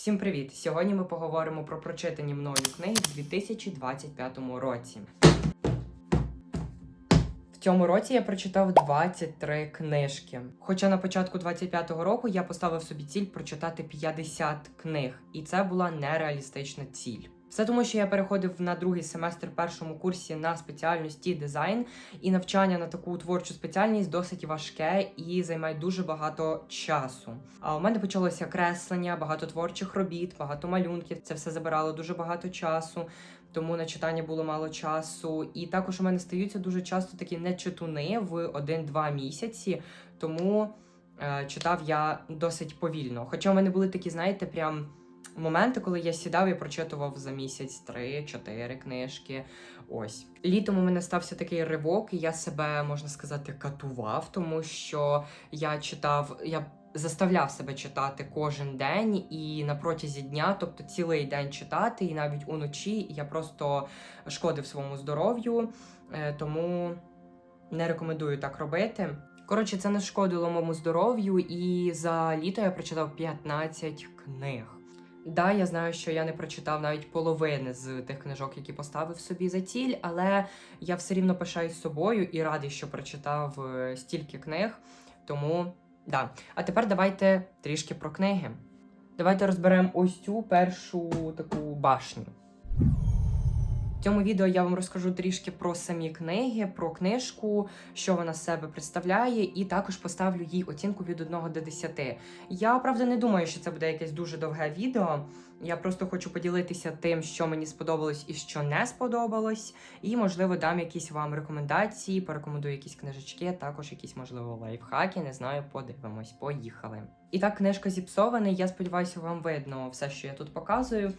Всім привіт! Сьогодні ми поговоримо про прочитані мною книги в 2025 році. В цьому році я прочитав 23 книжки. Хоча на початку 25-го року я поставив собі ціль прочитати 50 книг, і це була нереалістична ціль. Все тому, що я переходив на другий семестр в першому курсі на спеціальності дизайн, і навчання на таку творчу спеціальність досить важке і займає дуже багато часу. А у мене почалося креслення, багато творчих робіт, багато малюнків. Це все забирало дуже багато часу. Тому на читання було мало часу, і також у мене стаються дуже часто такі нечитуни в 1-2 місяці. Тому е, читав я досить повільно. Хоча у мене були такі, знаєте, прям моменти, коли я сідав і прочитував за місяць 3-4 книжки. Ось літом у мене стався такий ривок, і я себе можна сказати катував, тому що я читав. я Заставляв себе читати кожен день і на протязі дня, тобто цілий день читати, і навіть уночі я просто шкодив своєму здоров'ю, е, тому не рекомендую так робити. Коротше, це не шкодило моєму здоров'ю, і за літо я прочитав 15 книг. Да, я знаю, що я не прочитав навіть половини з тих книжок, які поставив собі за ціль, але я все рівно пишаюсь собою і радий, що прочитав е, стільки книг. Тому да. А тепер давайте трішки про книги. Давайте розберемо ось цю першу таку башню. Цьому відео я вам розкажу трішки про самі книги, про книжку, що вона себе представляє, і також поставлю їй оцінку від 1 до 10. Я правда не думаю, що це буде якесь дуже довге відео. Я просто хочу поділитися тим, що мені сподобалось і що не сподобалось. І, можливо, дам якісь вам рекомендації, порекомендую якісь книжечки, також якісь, можливо, лайфхаки. Не знаю, подивимось. Поїхали. І так, книжка зіпсований. Я сподіваюся, вам видно все, що я тут показую.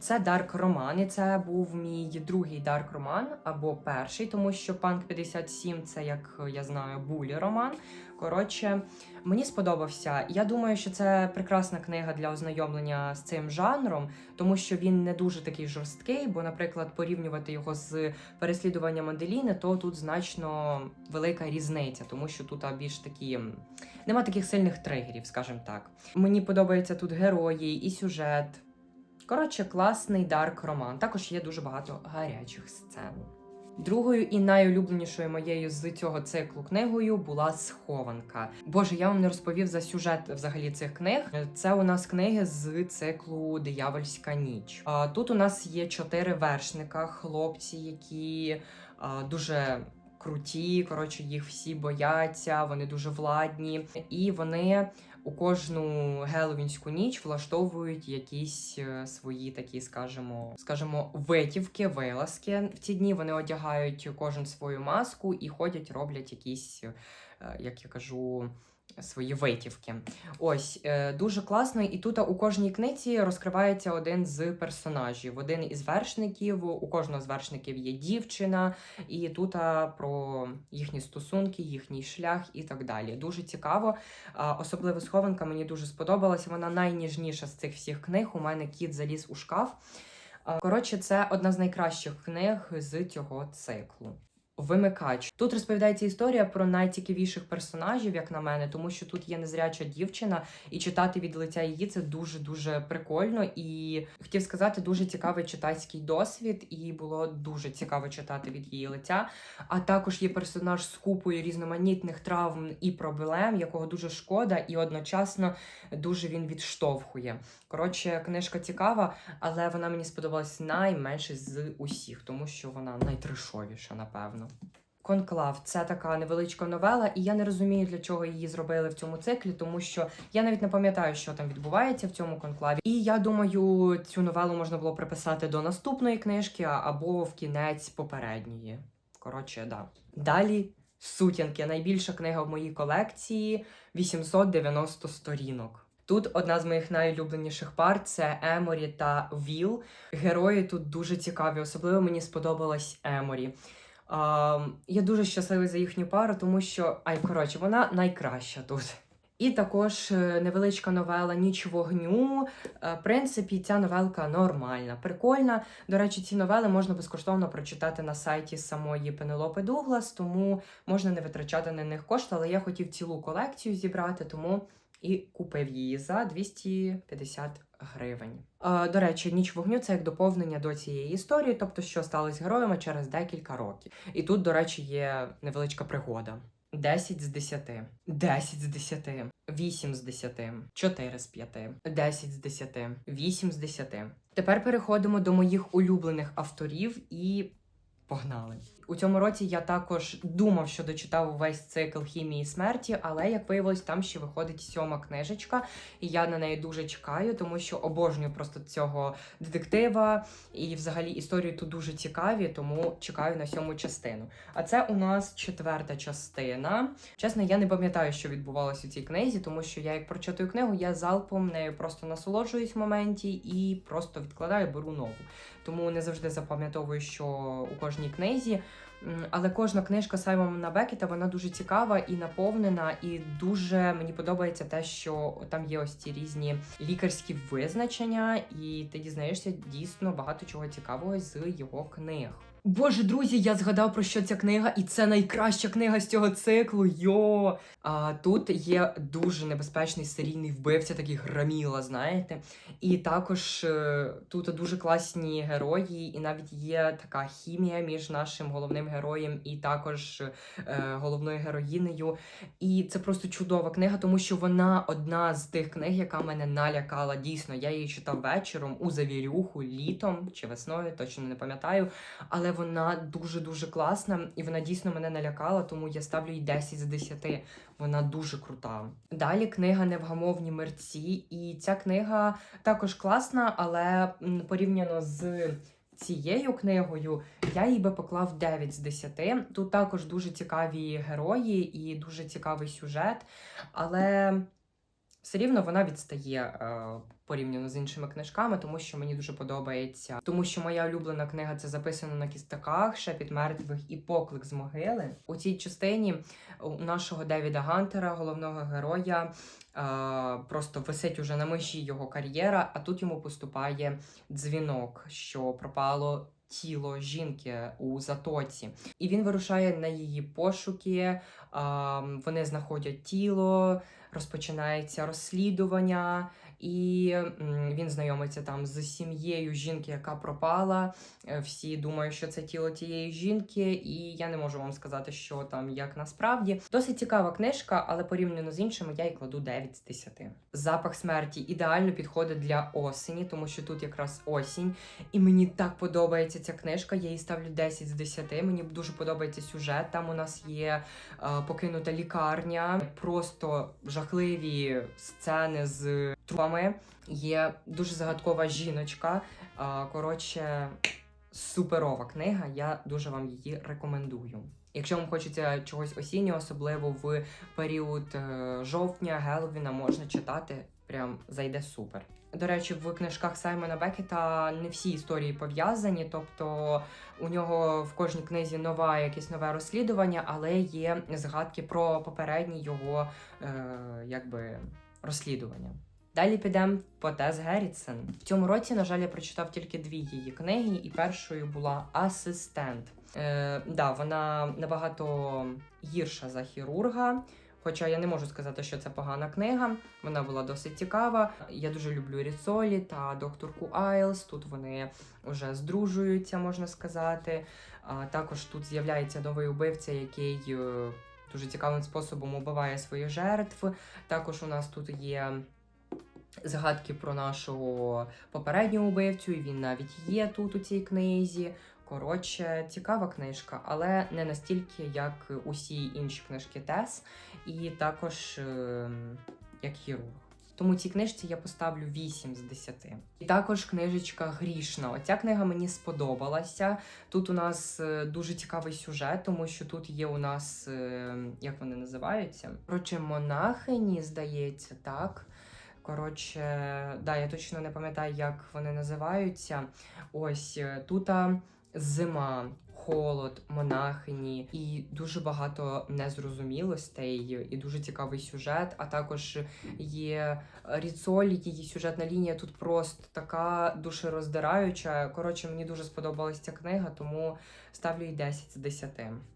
Це Дарк Роман, і це був мій другий Дарк Роман або перший, тому що Панк 57 це, як я знаю, булі роман. Коротше, мені сподобався. Я думаю, що це прекрасна книга для ознайомлення з цим жанром, тому що він не дуже такий жорсткий. Бо, наприклад, порівнювати його з переслідуванням Аделіни, то тут значно велика різниця, тому що тут більш такі нема таких сильних тригерів, скажімо так. Мені подобаються тут герої і сюжет. Коротше, класний дарк роман. Також є дуже багато гарячих сцен. Другою і найулюбленішою моєю з цього циклу книгою була схованка. Боже, я вам не розповів за сюжет взагалі цих книг. Це у нас книги з циклу Диявольська ніч. Тут у нас є чотири вершника, хлопці, які дуже. Круті, коротше, їх всі бояться, вони дуже владні, і вони у кожну геловінську ніч влаштовують якісь е, свої такі, скажімо, скажімо, витівки, вилазки. В ці дні вони одягають кожен свою маску і ходять, роблять якісь, е, як я кажу. Свої витівки. Ось е, дуже класно. І тут у кожній книці розкривається один з персонажів. Один із вершників. У кожного з вершників є дівчина, і тут про їхні стосунки, їхній шлях і так далі. Дуже цікаво. Особливо схованка мені дуже сподобалася. Вона найніжніша з цих всіх книг. У мене кіт заліз у шкаф. Коротше, це одна з найкращих книг з цього циклу. Вимикач тут розповідається історія про найцікавіших персонажів, як на мене, тому що тут є незряча дівчина, і читати від лиця її це дуже дуже прикольно. І хотів сказати, дуже цікавий читацький досвід, і було дуже цікаво читати від її лиця. А також є персонаж з купою різноманітних травм і проблем, якого дуже шкода, і одночасно дуже він відштовхує. Коротше, книжка цікава, але вона мені сподобалась найменше з усіх, тому що вона найтрешовіша, напевно. Конклав це така невеличка новела, і я не розумію, для чого її зробили в цьому циклі, тому що я навіть не пам'ятаю, що там відбувається в цьому конклаві. І я думаю, цю новелу можна було приписати до наступної книжки або в кінець попередньої. Коротше, да. Далі сутінки. Найбільша книга в моїй колекції 890 сторінок. Тут одна з моїх найулюбленіших пар це Еморі та Віл. Герої тут дуже цікаві, особливо мені сподобалась Еморі. Я дуже щасливий за їхню пару, тому що, ай, коротше, вона найкраща тут. І також е, невеличка новела Ніч вогню. Е, в принципі, ця новелка нормальна, прикольна. До речі, ці новели можна безкоштовно прочитати на сайті самої Пенелопи Дуглас, тому можна не витрачати на них кошти, але я хотів цілу колекцію зібрати, тому і купив її за 250 гривень. Е, До речі, ніч вогню це як доповнення до цієї історії, тобто що сталося героями через декілька років. І тут, до речі, є невеличка пригода. 10 з 10, 10 з 10, 8 з 10, 4 з 5, 10 з 10, 8 з 10. Тепер переходимо до моїх улюблених авторів і погнали. У цьому році я також думав, що дочитав увесь цикл хімії смерті, але як виявилось, там ще виходить сьома книжечка, і я на неї дуже чекаю, тому що обожнюю просто цього детектива. І взагалі історії тут дуже цікаві, тому чекаю на сьому частину. А це у нас четверта частина. Чесно, я не пам'ятаю, що відбувалося у цій книзі, тому що я як прочитую книгу, я залпом нею просто насолоджуюсь в моменті і просто відкладаю, беру нову. Тому не завжди запам'ятовую, що у кожній книзі. Але кожна книжка Саймона Бекета вона дуже цікава і наповнена, і дуже мені подобається те, що там є ось ці різні лікарські визначення, і ти дізнаєшся дійсно багато чого цікавого з його книг. Боже, друзі, я згадав про що ця книга, і це найкраща книга з цього циклу. Йо! А тут є дуже небезпечний серійний вбивця, такий граміла, знаєте. І також е, тут дуже класні герої, і навіть є така хімія між нашим головним героєм і також е, головною героїнею. І це просто чудова книга, тому що вона одна з тих книг, яка мене налякала. Дійсно, я її читав вечором у завірюху, літом чи весною, точно не пам'ятаю. Але вона дуже дуже класна, і вона дійсно мене налякала, тому я ставлю їй 10 з 10. Вона дуже крута. Далі книга Невгамовні мерці, і ця книга також класна, але порівняно з цією книгою я їй би поклав 9 з 10. Тут також дуже цікаві герої і дуже цікавий сюжет, але все рівно вона відстає е, порівняно з іншими книжками, тому що мені дуже подобається. Тому що моя улюблена книга це записано на кістаках, шепіт мертвих і поклик з могили. У цій частині у нашого Девіда Гантера, головного героя, е, просто висить уже на межі його кар'єра, а тут йому поступає дзвінок, що пропало. Тіло жінки у затоці, і він вирушає на її пошуки. Вони знаходять тіло, розпочинається розслідування, і він знайомиться там з сім'єю жінки, яка пропала. Е, Всі думають, що це тіло тієї жінки, і я не можу вам сказати, що там як насправді. Досить цікава книжка, але порівняно з іншими я їй кладу 9 з 10. Запах смерті ідеально підходить для осені, тому що тут якраз осінь. І мені так подобається ця книжка. Я їй ставлю 10 з 10. Мені дуже подобається сюжет. Там у нас є е, покинута лікарня, просто жахливі сцени з трупами. Є дуже загадкова жіночка. Коротше, суперова книга. Я дуже вам її рекомендую. Якщо вам хочеться чогось осіннього, особливо в період е, жовтня, Геловіна, можна читати. Прям зайде супер. До речі, в книжках Саймона Бекета не всі історії пов'язані, тобто у нього в кожній книзі нова якесь нове розслідування, але є згадки про попередні його е, якби розслідування. Далі підемо по Тес Геррітсен. В цьому році, на жаль, я прочитав тільки дві її книги, і першою була Асистент. Е, да, вона набагато гірша за хірурга. Хоча я не можу сказати, що це погана книга, вона була досить цікава. Я дуже люблю Ріцолі та докторку Айлс. Тут вони вже здружуються, можна сказати. А також тут з'являється новий убивця, який е, дуже цікавим способом убиває своїх жертв. Також у нас тут є згадки про нашого попереднього убивцю, і він навіть є тут у цій книзі. Коротше, цікава книжка, але не настільки, як усі інші книжки Тес, і також е, як хірург. Тому цій книжці я поставлю 8 з 10. І також книжечка Грішна. Оця книга мені сподобалася. Тут у нас е, дуже цікавий сюжет, тому що тут є у нас, е, як вони називаються? Коротше, монахині, здається, так. Коротше, да, я точно не пам'ятаю, як вони називаються. Ось е, тут зима. Холод, монахині і дуже багато незрозумілостей, і дуже цікавий сюжет. А також є Ріцоль, її сюжетна лінія тут просто така душероздираюча. Коротше, мені дуже сподобалася ця книга, тому ставлю їй 10 з 10.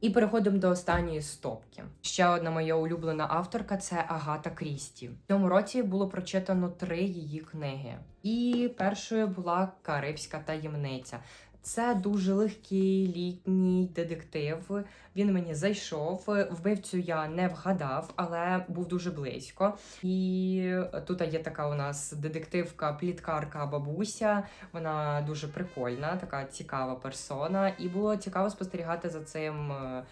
І переходимо до останньої стопки. Ще одна моя улюблена авторка це Агата Крісті. В цьому році було прочитано три її книги. І першою була Карибська таємниця. Це дуже легкий літній детектив. Він мені зайшов. Вбивцю я не вгадав, але був дуже близько. І тут є така у нас детективка, пліткарка бабуся. Вона дуже прикольна, така цікава персона. І було цікаво спостерігати за цим. е,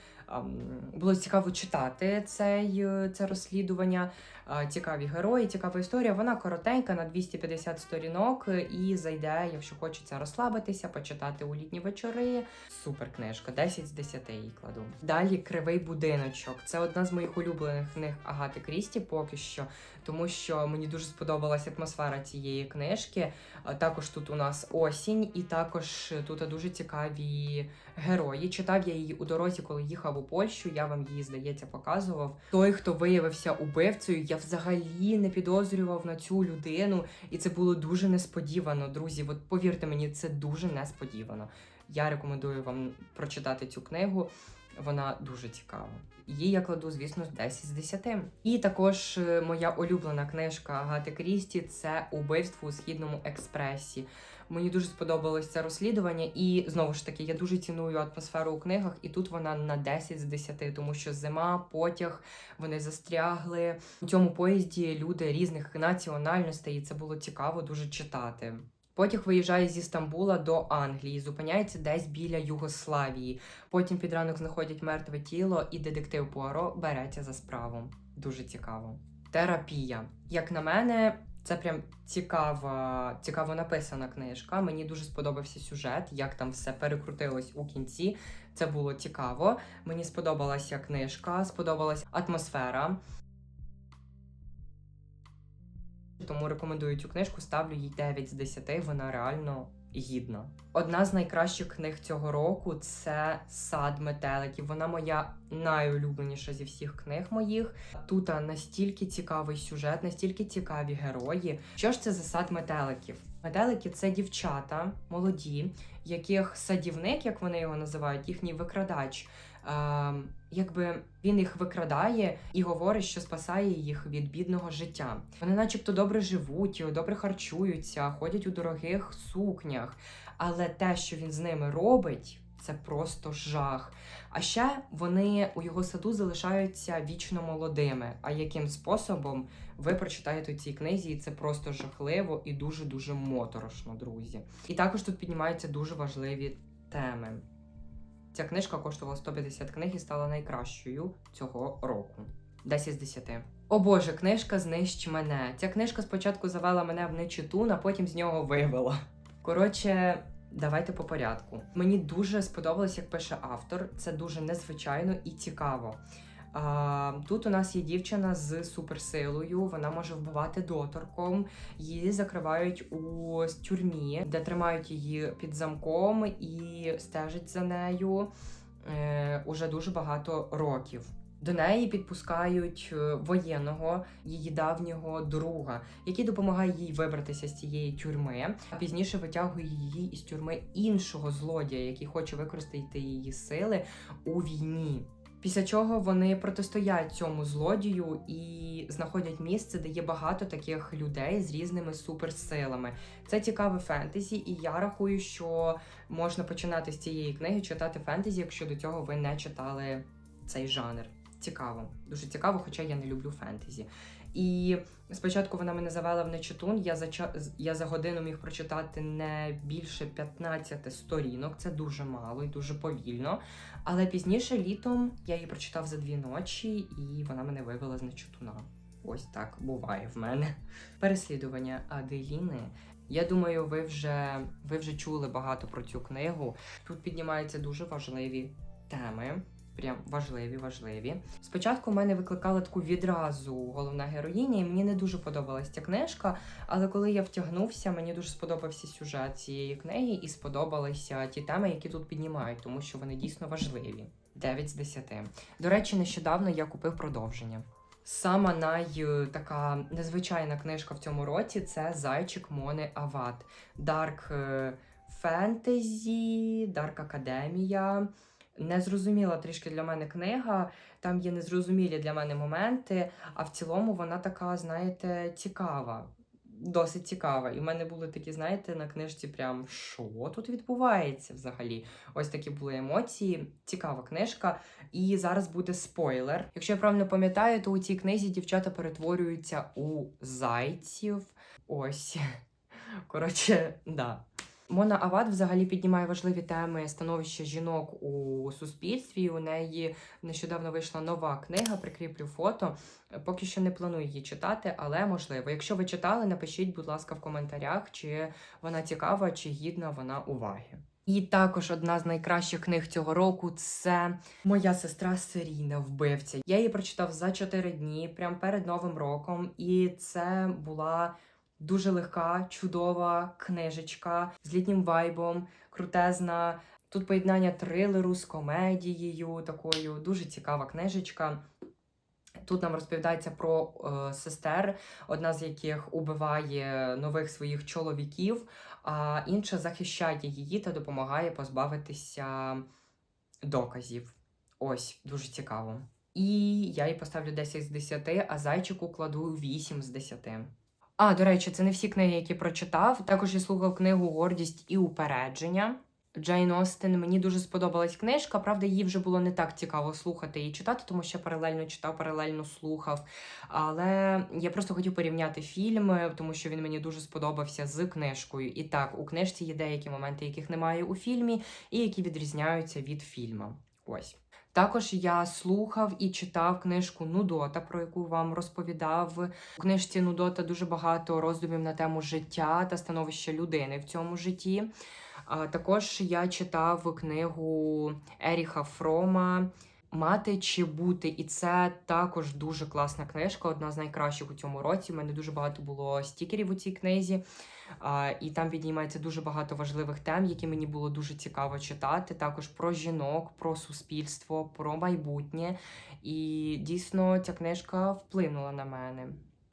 Було цікаво читати цей, е, це розслідування. Е, Цікаві герої, цікава історія. Вона коротенька на 250 сторінок е, і зайде, якщо хочеться розслабитися, почитати у літні вечори. Супер книжка, 10 з 10 її кладу. Далі кривий будиночок. Це одна з моїх улюблених книг Агати Крісті поки що, тому що мені дуже сподобалася атмосфера цієї книжки. Також тут у нас осінь, і також тут дуже цікаві герої. Читав я її у дорозі, коли їхав у Польщу. Я вам її, здається, показував. Той, хто виявився убивцею, я взагалі не підозрював на цю людину, і це було дуже несподівано, друзі. От повірте мені, це дуже несподівано. Я рекомендую вам прочитати цю книгу. Вона дуже цікава. Її я кладу, звісно, 10 з 10. І також е, моя улюблена книжка Агати Крісті це Убивство у східному експресі. Мені дуже сподобалось це розслідування, і знову ж таки, я дуже ціную атмосферу у книгах, і тут вона на 10 з 10, тому що зима, потяг, вони застрягли. У цьому поїзді люди різних національностей, і це було цікаво дуже читати. Потяг виїжджає зі Стамбула до Англії, зупиняється десь біля Югославії. Потім під ранок знаходять мертве тіло, і детектив Пуаро береться за справу. Дуже цікаво. Терапія. Як на мене, це прям цікава, цікаво написана книжка. Мені дуже сподобався сюжет, як там все перекрутилось у кінці. Це було цікаво. Мені сподобалася книжка, сподобалась атмосфера. Тому рекомендую цю книжку, ставлю їй 9 з 10, вона реально гідна. Одна з найкращих книг цього року це Сад метеликів. Вона моя найулюбленіша зі всіх книг моїх. Тут настільки цікавий сюжет, настільки цікаві герої. Що ж це за сад метеликів? Метелики це дівчата молоді, яких садівник, як вони його називають, їхній викрадач. Е, якби він їх викрадає і говорить, що спасає їх від бідного життя. Вони, начебто, добре живуть, добре харчуються, ходять у дорогих сукнях. Але те, що він з ними робить, це просто жах. А ще вони у його саду залишаються вічно молодими. А яким способом ви прочитаєте у цій книзі, і це просто жахливо і дуже дуже моторошно, друзі. І також тут піднімаються дуже важливі теми. Ця книжка коштувала 150 книг і стала найкращою цього року. 10 з 10. О Боже, книжка знищ мене. Ця книжка спочатку завела мене в нечитун, а потім з нього вивела. Коротше, давайте по порядку. Мені дуже сподобалось, як пише автор. Це дуже незвичайно і цікаво. Тут у нас є дівчина з суперсилою, вона може вбивати доторком. Її закривають у тюрмі, де тримають її під замком і стежать за нею е, уже дуже багато років. До неї підпускають е, воєнного її давнього друга, який допомагає їй вибратися з цієї тюрми, а пізніше витягує її із тюрми іншого злодія, який хоче використати її сили у війні. Після чого вони протистоять цьому злодію і знаходять місце, де є багато таких людей з різними суперсилами. Це цікаве фентезі, і я рахую, що можна починати з цієї книги читати фентезі, якщо до цього ви не читали цей жанр. Цікаво, дуже цікаво, хоча я не люблю фентезі. І спочатку вона мене завела в нечитун. Я за я за годину міг прочитати не більше 15 сторінок. Це дуже мало і дуже повільно. Але пізніше літом я її прочитав за дві ночі, і вона мене вивела з нечитуна. Ось так буває в мене. Переслідування Аделіни. Я думаю, ви вже, ви вже чули багато про цю книгу. Тут піднімаються дуже важливі теми. Прям важливі, важливі. Спочатку в мене викликала таку відразу головна героїня, і мені не дуже подобалась ця книжка. Але коли я втягнувся, мені дуже сподобався сюжет цієї книги і сподобалися ті теми, які тут піднімають, тому що вони дійсно важливі. 9 з 10. До речі, нещодавно я купив продовження. Сама най е, така незвичайна книжка в цьому році це Зайчик Мони Ават. Дарк е, фентезі, Дарк Академія. Незрозуміла трішки для мене книга. Там є незрозумілі для мене моменти, а в цілому вона така, знаєте, цікава. Досить цікава. І в мене були такі, знаєте, на книжці прям що тут відбувається взагалі. Ось такі були емоції. Цікава книжка. І зараз буде спойлер. Якщо я правильно пам'ятаю, то у цій книзі дівчата перетворюються у зайців. Ось. Коротше, да. Мона Ават взагалі піднімає важливі теми становища жінок у суспільстві. У неї нещодавно вийшла нова книга, прикріплю фото. Поки що не планую її читати, але можливо. Якщо ви читали, напишіть, будь ласка, в коментарях, чи вона цікава, чи гідна вона уваги. І також одна з найкращих книг цього року це моя сестра серійна вбивця. Я її прочитав за 4 дні, прямо перед Новим роком, і це була дуже легка, чудова книжечка з літнім вайбом, крутезна. Тут поєднання трилеру з комедією, такою дуже цікава книжечка. Тут нам розповідається про е, сестер, одна з яких убиває нових своїх чоловіків, а інша захищає її та допомагає позбавитися доказів. Ось, дуже цікаво. І я їй поставлю 10 з 10, а зайчику кладу 8 з 10. А, до речі, це не всі книги, які прочитав. Також я слухав книгу Гордість і упередження. Джейн Остен. Мені дуже сподобалась книжка. Правда, її вже було не так цікаво слухати і читати, тому що паралельно читав, паралельно слухав. Але я просто хотів порівняти фільми, тому що він мені дуже сподобався з книжкою. І так, у книжці є деякі моменти, яких немає у фільмі, і які відрізняються від фільму. Ось. Також я слухав і читав книжку Нудота, про яку вам розповідав. У книжці Нудота дуже багато роздумів на тему життя та становища людини в цьому житті. Також я читав книгу Еріха Фрома Мати чи бути, і це також дуже класна книжка, одна з найкращих у цьому році. У мене дуже багато було стікерів у цій книзі, і там піднімається дуже багато важливих тем, які мені було дуже цікаво читати. Також про жінок, про суспільство, про майбутнє. І дійсно ця книжка вплинула на мене.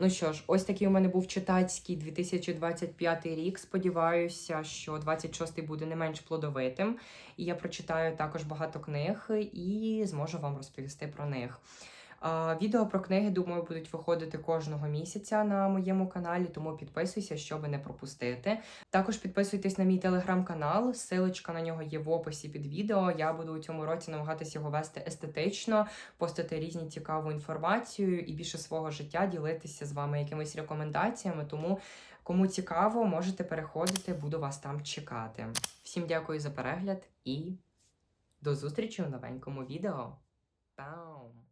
Ну що ж, ось такий у мене був читацький 2025 рік. Сподіваюся, що 26-й буде не менш плодовитим. І я прочитаю також багато книг і зможу вам розповісти про них. Відео про книги, думаю, будуть виходити кожного місяця на моєму каналі, тому підписуйся, щоб не пропустити. Також підписуйтесь на мій телеграм-канал, силочка на нього є в описі під відео. Я буду у цьому році намагатися його вести естетично, постати різні цікаву інформацію і більше свого життя ділитися з вами якимись рекомендаціями. Тому, кому цікаво, можете переходити, буду вас там чекати. Всім дякую за перегляд і до зустрічі у новенькому відео. Пау!